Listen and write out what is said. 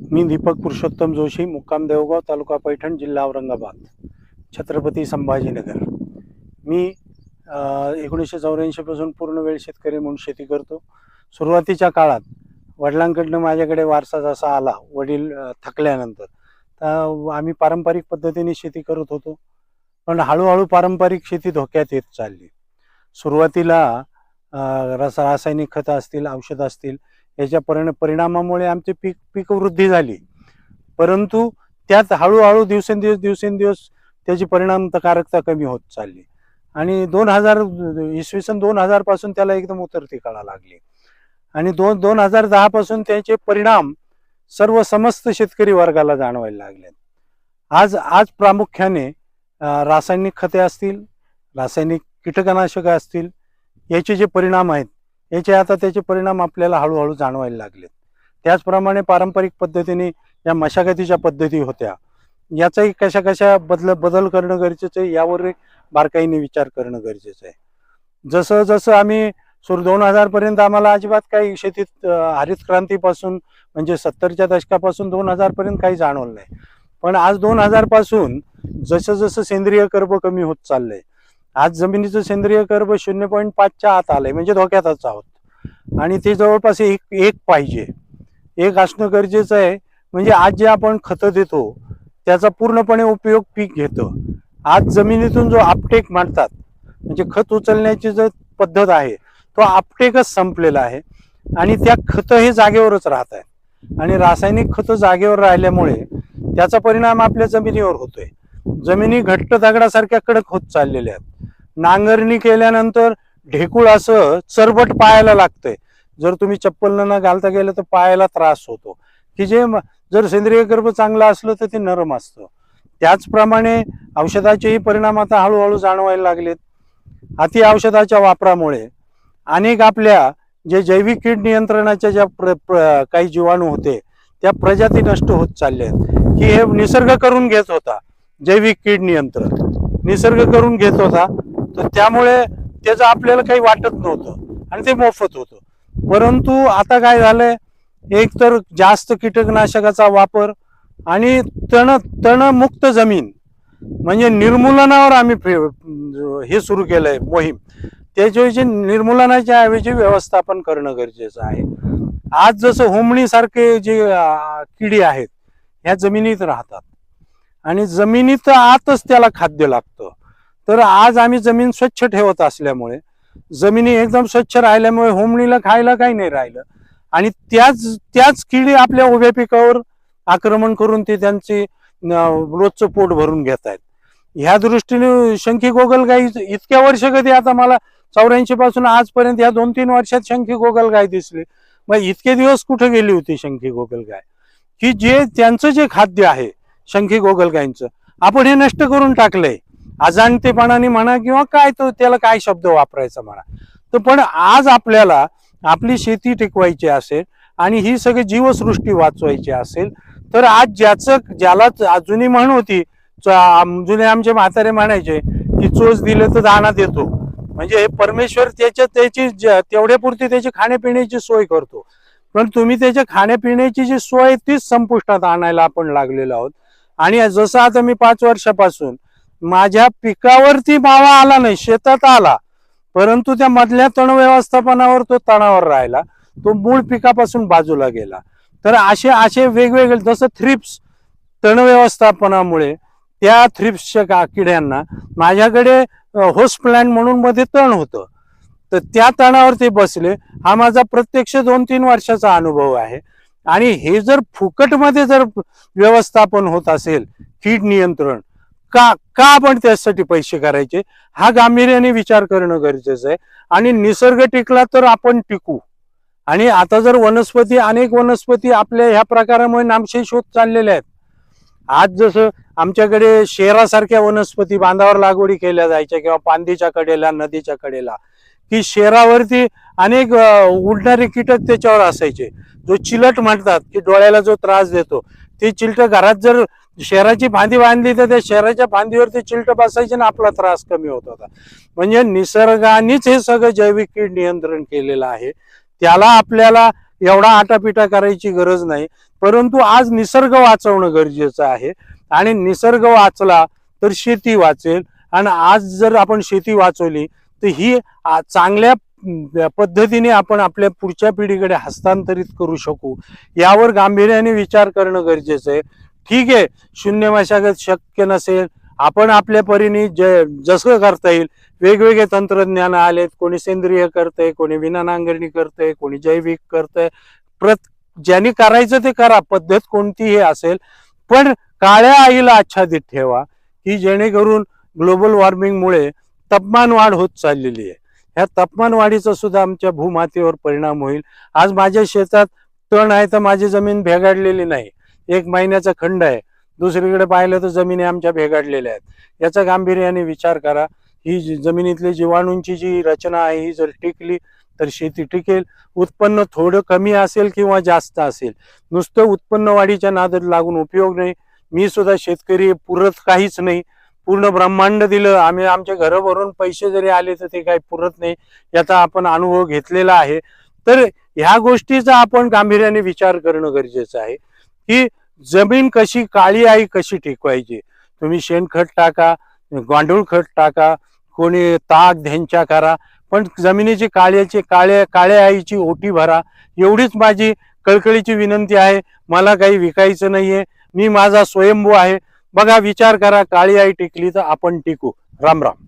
मी दीपक पुरुषोत्तम जोशी मुक्काम देवगाव तालुका पैठण जिल्हा औरंगाबाद छत्रपती संभाजीनगर. मी एकोणीसशे चौऱ्याऐंशीपासून पूर्ण वेळ शेतकरी म्हणून शेती करतो. सुरुवातीच्या काळात वडिलांकडनं माझ्याकडे वारसा जसा आला वडील थकल्यानंतर तर आम्ही पारंपरिक पद्धतीने शेती करत होतो. पण हळूहळू पारंपरिक शेती धोक्यात येत चालली. सुरुवातीला रस रासायनिक खतं असतील औषधं असतील याच्या परिण परिणामामुळे आमची पीक पीक वृद्धी झाली. परंतु त्यात हळूहळू दिवसेंदिवस दिवसेंदिवस त्याची परिणामकारकता कमी होत चालली. आणि दोन हजार इसवी सन दोन हजारपासून त्याला एकदम उतरती कळा लागली. आणि दोन दोन हजार दहापासून त्याचे परिणाम सर्व समस्त शेतकरी वर्गाला जाणवायला लागले आज आज प्रामुख्याने रासायनिक खते असतील रासायनिक कीटकनाशकं असतील याचे जे परिणाम आहेत याचे आता त्याचे परिणाम आपल्याला हळूहळू जाणवायला लागलेत. त्याचप्रमाणे पारंपरिक पद्धतीने या मशागतीच्या पद्धती होत्या. याचाही कशा कशा बदल बदल करणं गरजेचं आहे यावर बारकाईने विचार करणं गरजेचं आहे. जसं जसं आम्ही सुरू दोन हजारपर्यंत आम्हाला अजिबात काही शेतीत हरित क्रांतीपासून म्हणजे सत्तरच्या दशकापासून दोन हजारपर्यंत काही जाणवलं नाही. पण आज दोन हजारपासून जसं जसं सेंद्रिय कर्ब कमी होत चाललंय आज जमिनीचं सेंद्रिय कर्ब शून्य पॉईंट पाचच्या आत आलंय म्हणजे धोक्यातच आहोत. आणि ते जवळपास एक एक पाहिजे. एक असणं गरजेचं आहे म्हणजे आज जे आपण खतं देतो त्याचा पूर्णपणे उपयोग पीक घेतं. आज जमिनीतून जो आपटेक मांडतात म्हणजे खत उचलण्याची जो पद्धत आहे तो आपटेकच संपलेला आहे. आणि त्या खतं हे जागेवरच राहत आहे आणि रासायनिक खतं जागेवर राहिल्यामुळे त्याचा परिणाम आपल्या जमिनीवर होतोय. जमिनी घट्ट दगडासारख्या कडक होत चाललेल्या आहेत. नांगरणी केल्यानंतर ढेकूळ असं चरबट पायाला लागतंय. जर तुम्ही चप्पल न घालता गेलं तर पायाला त्रास होतो. की जे जर सेंद्रिय गर्भ चांगलं असलं तर ते नरम असतं. त्याचप्रमाणे औषधाचेही परिणाम आता हळूहळू जाणवायला लागलेत. अति औषधाच्या वापरामुळे अनेक आपल्या जे जैविक कीड नियंत्रणाच्या ज्या प्र, प्र, काही जीवाणू होते त्या प्रजाती नष्ट होत चालल्या आहेत की हे निसर्ग करून घेत होता. जैविक कीड नियंत्रण. निसर्ग करून घेत होता. तर त्यामुळे त्याचं आपल्याला काही वाटत नव्हतं आणि ते मोफत होतं. परंतु आता काय झालंय? एक तर जास्त कीटकनाशकाचा वापर आणि तण तणमुक्त जमीन म्हणजे निर्मूलनावर आम्ही हे सुरू केलंय मोहीम. त्याच्याऐवजी निर्मूलनाच्या ऐवजी व्यवस्थापन करणं गरजेचं आहे. आज जसं होमणीसारखे जे किडी आहेत ह्या जमिनीत राहतात. आणि जमिनीत आतच त्याला खाद्य लागतं. तर आज आम्ही जमीन स्वच्छ ठेवत असल्यामुळे जमिनी एकदम स्वच्छ राहिल्यामुळे होमणीला खायला काही नाही राहिलं. आणि त्याच त्याच किडी आपल्या उभ्या पिकावर आक्रमण करून ते त्यांचे रोजचं पोट भरून घेत आहेत. ह्या दृष्टीने शंखी गोगलगाई इतक्या वर्ष कधी आता मला चौऱ्याऐंशी पासून आजपर्यंत या दोन तीन वर्षात शंखी गोगलगाय दिसली. मग इतके दिवस कुठे गेली होती शंखी गोगलगाय की जे त्यांचं जे खाद्य आहे शंखी गोगलगायींचं आपण हे नष्ट करून टाकलंय. अजाणतेपणाने म्हणा किंवा काय तो त्याला काय शब्द वापरायचा म्हणा. तर पण आज आपल्याला आपली शेती टिकवायची असेल आणि ही सगळी जीवसृष्टी वाचवायची असेल तर आज ज्याचं ज्याला जुनी म्हण होती जुने आमचे म्हातारे म्हणायचे की चोच दिले तर दाना देतो. म्हणजे परमेश्वर त्याच्या त्याची तेवढ्यापुरती त्याची खाण्यापिण्याची सोय करतो. पण तुम्ही त्याच्या खाण्यापिण्याची जी सोय तीच संपुष्टात आणायला आपण लागलेलो आहोत. आणि जसं आता मी पाच वर्षापासून माझ्या पिकावरती मावा आला नाही शेतात आला परंतु त्या मधल्या तण व्यवस्थापनावर तो तणावर राहिला तो मूळ पिकापासून बाजूला गेला. तर असे असे वेगवेगळे जसं थ्रिप्स तण व्यवस्थापनामुळे त्या थ्रिप्सच्या का किड्यांना माझ्याकडे होस्ट प्लॅन म्हणून मध्ये तण होतं. तर त्या तणावर ते बसले हा माझा प्रत्यक्ष दोन तीन वर्षाचा अनुभव आहे. आणि हे जर फुकटमध्ये जर व्यवस्थापन होत असेल कीड नियंत्रण का का आपण त्यासाठी पैसे करायचे? हा गांभीर्याने विचार करणं गरजेचं आहे. आणि निसर्ग टिकला तर आपण टिकू. आणि आता जर वनस्पती अनेक वनस्पती आपल्या ह्या प्रकारामुळे नामशेष होत चाललेल्या आहेत. आज जसं आमच्याकडे शेरासारख्या वनस्पती बांधावर लागवडी केल्या जायच्या किंवा पांदीच्या कडेला नदीच्या कडेला की शेरावरती अनेक उडणारे कीटक त्याच्यावर असायचे. जो चिलट म्हणतात की डोळ्याला जो त्रास देतो ते चिलट घरात जर शहराची फांदी बांधली तर त्या शहराच्या फांदीवरती चिलट बसायचे आणि आपला त्रास कमी होत होता. म्हणजे निसर्गानेच हे सगळं जैविक कीड नियंत्रण केलेलं आहे. त्याला आपल्याला एवढा आटापिटा करायची गरज नाही. परंतु आज निसर्ग वाचवणं गरजेचं आहे. आणि निसर्ग वाचला तर शेती वाचेल. आणि आज जर आपण शेती वाचवली तर ही चांगल्या पद्धतीने आपण आपल्या पुढच्या पिढीकडे हस्तांतरित करू शकू. यावर गांभीर्याने विचार करणं गरजेचं आहे. ठीक आहे शून्य मशागत शक्य नसेल आपण आपल्या परीने ज जसं करता येईल वेगवेगळे तंत्रज्ञान आलेत कोणी सेंद्रिय करतंय कोणी विना नांगरणी करतंय कोणी जैविक करतंय. प्रत ज्यांनी करायचं ते करा पद्धत कोणतीही असेल. पण काळ्या आईला आच्छादित ठेवा की जेणेकरून ग्लोबल वॉर्मिंगमुळे तापमान वाढ होत चाललेली आहे. ह्या तापमान वाढीचा सुद्धा आमच्या भूमातेवर परिणाम होईल. आज माझ्या शेतात तण आहे तर माझी जमीन भेगाडलेली नाही. एक महिन्याचा खंड आहे. दुसरीकडे पाहिलं तर जमिनी आमच्या भेगाडलेल्या आहेत. याचा गांभीर्याने विचार करा. ही जी जमिनीतली जीवाणूंची जी रचना आहे ही जर टिकली तर शेती टिकेल. उत्पन्न थोडं कमी असेल किंवा जास्त असेल. नुसतं उत्पन्न वाढीच्या नादात लागून उपयोग नाही. मी सुद्धा शेतकरी पुरत काहीच नाही. पूर्ण ब्रह्मांड दिलं. आम्ही आमच्या घरं भरून पैसे जरी आले तर ते काही पुरत नाही. याचा आपण अनुभव घेतलेला आहे. तर ह्या गोष्टीचा आपण गांभीर्याने विचार करणं गरजेचं आहे. की जमीन कशी काळी आई कशी टिकवायची? तुम्ही शेणखत टाका गांडूळ खत टाका कोणी ताक ध्यांच्या करा पण जमिनीची काळ्याची काळ्या काळ्या आईची ओटी भरा. एवढीच माझी कळकळीची विनंती आहे मला काही विकायचं नाहीये मी माझा स्वयंभू आहे. बघा विचार करा काळी आई टिकली तर आपण टिकू. राम राम.